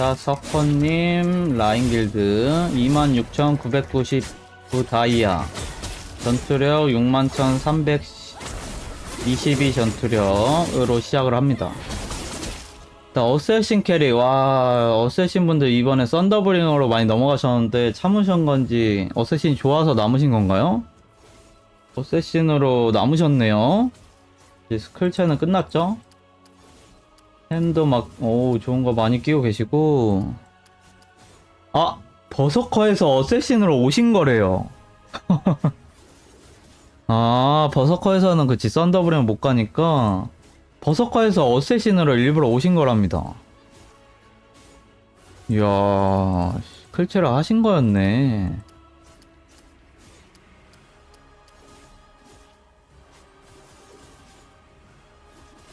자, 석헌님, 라인 길드, 26,999 다이아, 전투력 61,322 전투력으로 시작을 합니다. 일단 어쌔신 캐리, 와, 어쌔신 분들 이번에 썬더브링어로 많이 넘어가셨는데 참으신 건지, 어쌔신 좋아서 남으신 건가요? 어쌔신으로 남으셨네요. 이제 스클체는 끝났죠? 햄도 막, 오, 좋은 거 많이 끼고 계시고. 아, 버서커에서 어쌔신으로 오신 거래요. 아, 버서커에서는 그치, 썬더브레는 못 가니까, 버서커에서 어쌔신으로 일부러 오신 거랍니다. 이야, 클체를 하신 거였네.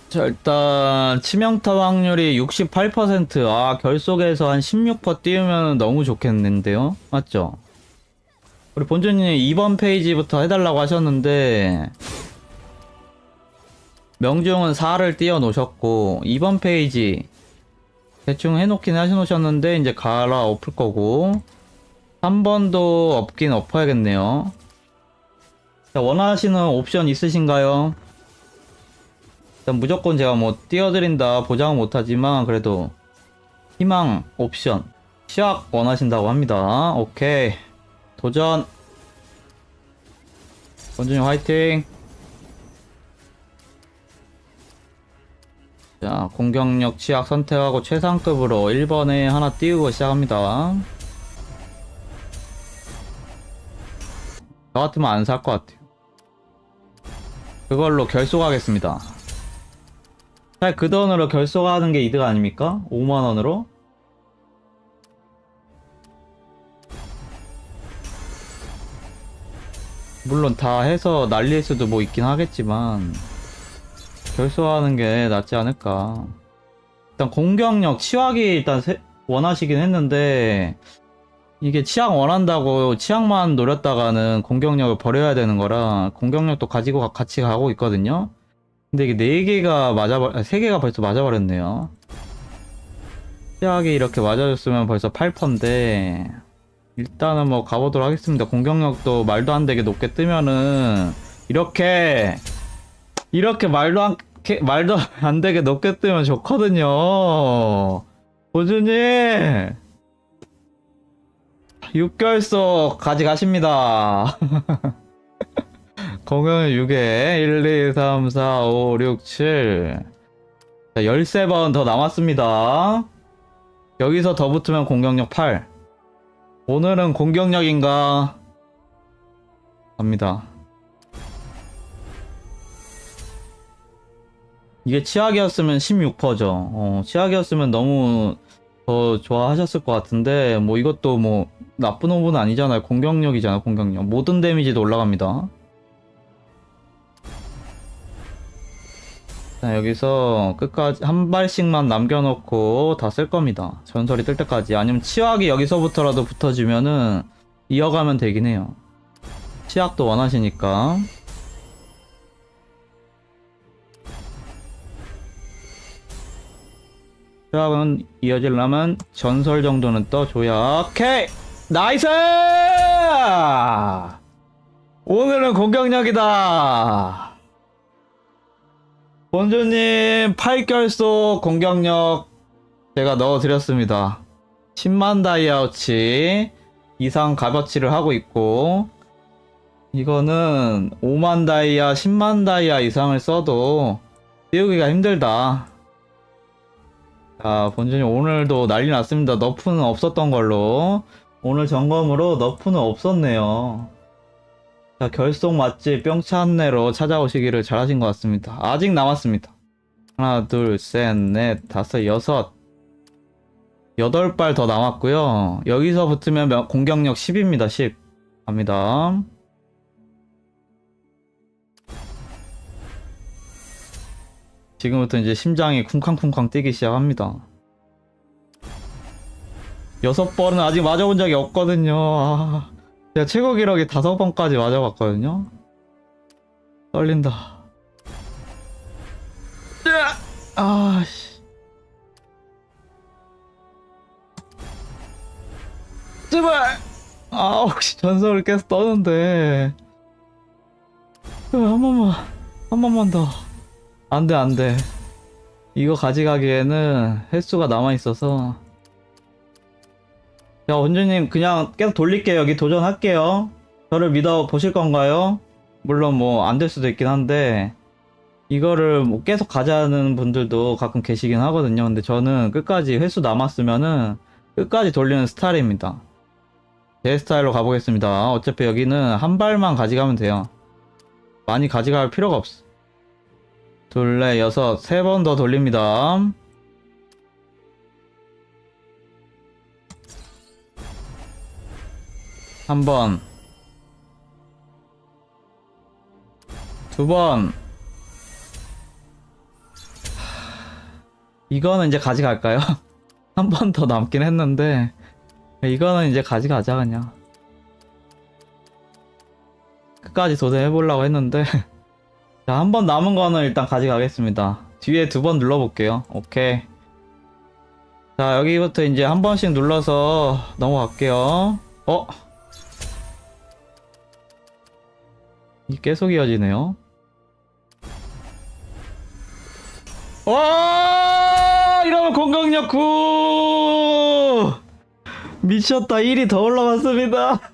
자, 일단 치명타 확률이 68%. 아, 결속에서 한 16% 띄우면 너무 좋겠는데요. 맞죠? 우리 본주님 2번 페이지부터 해달라고 하셨는데 명중은 4를 띄워 놓으셨고 2번 페이지 대충 해놓긴 하셔놓으셨는데 이제 갈아 엎을 거고 3번도 엎긴 엎어야겠네요. 자, 원하시는 옵션 있으신가요? 일단 무조건 제가 뭐 띄워드린다 보장은 못하지만 그래도 희망 옵션 시작 원하신다고 합니다. 오케이. 도전. 원준이 화이팅. 자 공격력 취약 선택하고 최상급으로 1번에 하나 띄우고 시작합니다. 저 같으면 안 살 것 같아요. 그걸로 결속하겠습니다 잘그 돈으로 결속하는 게 이득 아닙니까? 5만 원으로? 물론 다 해서 날릴 수도 뭐 있긴 하겠지만 결속하는 게 낫지 않을까 일단 공격력 치확이 일단 세- 원하시긴 했는데 이게 치약 원한다고 치약만 노렸다가는 공격력을 버려야 되는 거라 공격력도 가지고 가- 같이 가고 있거든요 근데 이게 4개가 맞아버, 3개가 벌써 맞아버렸네요. 시작이 이렇게 맞아줬으면 벌써 8%인데, 일단은 뭐 가보도록 하겠습니다. 공격력도 말도 안 되게 높게 뜨면은, 이렇게, 이렇게 말도 안, 게- 말도 안 되게 높게 뜨면 좋거든요. 보주님! 6결속 가져가십니다. 공은 6에 1, 2, 3, 4, 5, 6, 7. 자, 13번 더 남았습니다. 여기서 더 붙으면 공격력 8. 오늘은 공격력인가? 갑니다. 이게 치약이었으면 16%죠. 어, 치약이었으면 너무 더 좋아하셨을 것 같은데, 뭐 이것도 뭐 나쁜 오브는 아니잖아요. 공격력이잖아, 공격력. 모든 데미지도 올라갑니다. 자, 여기서 끝까지 한 발씩만 남겨놓고 다 쓸 겁니다. 전설이 뜰 때까지. 아니면 치약이 여기서부터라도 붙어주면은 이어가면 되긴 해요. 치약도 원하시니까. 치약은 이어지려면 전설 정도는 떠줘야. 오케이! 나이스! 오늘은 공격력이다! 본주님 8결속 공격력 제가 넣어드렸습니다. 10만 다이아우치 이상 값어치를 하고 있고 이거는 5만 다이아, 10만 다이아 이상을 써도 띄우기가 힘들다. 자, 본주님 오늘도 난리 났습니다. 너프는 없었던 걸로. 오늘 점검으로 너프는 없었네요. 자, 결속 맛집 뿅찬내로 찾아오시기를 잘하신 것 같습니다. 아직 남았습니다. 하나, 둘, 셋, 넷, 다섯, 여섯. 여덟 발 더 남았고요. 여기서 붙으면 명- 공격력 10입니다. 10. 갑니다. 지금부터 이제 심장이 쿵쾅쿵쾅 뛰기 시작합니다. 여섯 번은 아직 맞아본 적이 없거든요. 아. 제가 최고 기록이 다섯 번까지 맞아봤거든요. 떨린다. 아씨. 제발! 아, 혹시 전설을 계속 떠는데. 야, 한 번만, 한 번만 더. 안 돼, 안 돼. 이거 가져가기에는 횟수가 남아있어서. 야, 원주님, 그냥 계속 돌릴게요. 여기 도전할게요. 저를 믿어 보실 건가요? 물론 뭐, 안 될 수도 있긴 한데, 이거를 뭐 계속 가자는 분들도 가끔 계시긴 하거든요. 근데 저는 끝까지 횟수 남았으면은, 끝까지 돌리는 스타일입니다. 제 스타일로 가보겠습니다. 어차피 여기는 한 발만 가져가면 돼요. 많이 가져갈 필요가 없어. 둘, 넷, 여섯, 세 번 더 돌립니다. 한 번. 두 번. 이거는 이제 가져갈까요? 한 번 더 남긴 했는데, 이거는 이제 가져가자, 그냥. 끝까지 도전해보려고 했는데, 자, 한 번 남은 거는 일단 가져가겠습니다. 뒤에 두 번 눌러볼게요. 오케이. 자, 여기부터 이제 한 번씩 눌러서 넘어갈게요. 어? 계속 이어지네요. 와! 이러면 공격력 9! 미쳤다. 1이 더 올라갔습니다.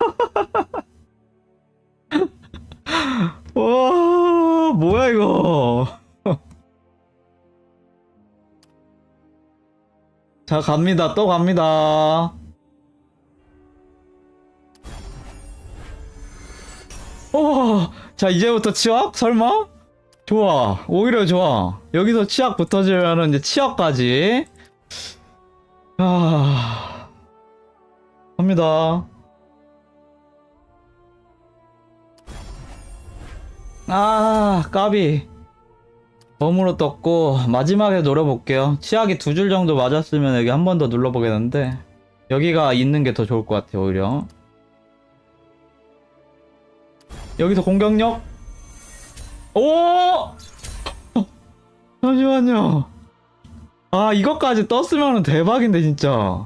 와, 뭐야, 이거. 자, 갑니다. 또 갑니다. 오, 자, 이제부터 치약? 설마? 좋아. 오히려 좋아. 여기서 치약 붙어지면은 이제 치약까지. 아, 갑니다. 아, 까비. 덤으로 떴고, 마지막에 노려볼게요. 치약이 두 줄 정도 맞았으면 여기 한 번 더 눌러보겠는데, 여기가 있는 게 더 좋을 것 같아요, 오히려. 여기서 공격력? 오! 잠시만요. 아, 이것까지 떴으면 대박인데, 진짜.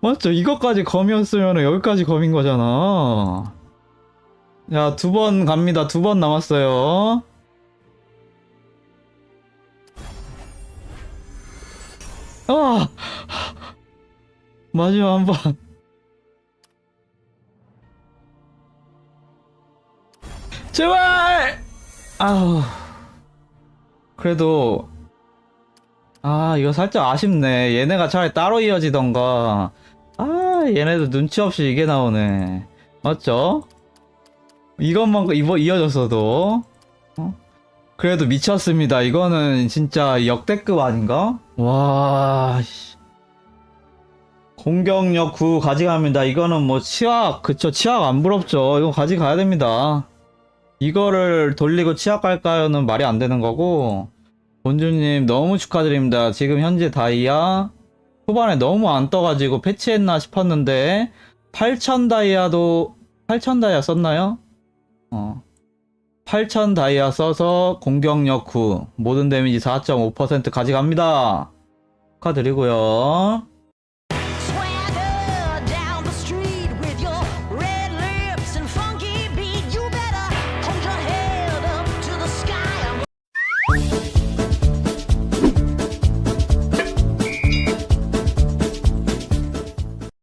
맞죠? 이것까지 검이었으면 여기까지 검인 거잖아. 야, 두 번 갑니다. 두 번 남았어요. 아! 마지막 한 번. 제발! 아우. 그래도, 아, 이거 살짝 아쉽네. 얘네가 차라리 따로 이어지던가. 아, 얘네도 눈치 없이 이게 나오네. 맞죠? 이것만 이거 이어졌어도 어? 그래도 미쳤습니다. 이거는 진짜 역대급 아닌가? 와 씨. 공격력 9 가져갑니다. 이거는 뭐 치약 그쵸 치약 안 부럽죠. 이거 가져가야 됩니다. 이거를 돌리고 치약 갈까요는 말이 안 되는 거고 본주님 너무 축하드립니다. 지금 현재 다이아 초반에 너무 안 떠가지고 패치했나 싶었는데 8000 다이아도 8000 다이아 썼나요? 어. 8000 다이아 써서 공격력 9, 모든 데미지 4.5% 가져갑니다. 축하드리고요.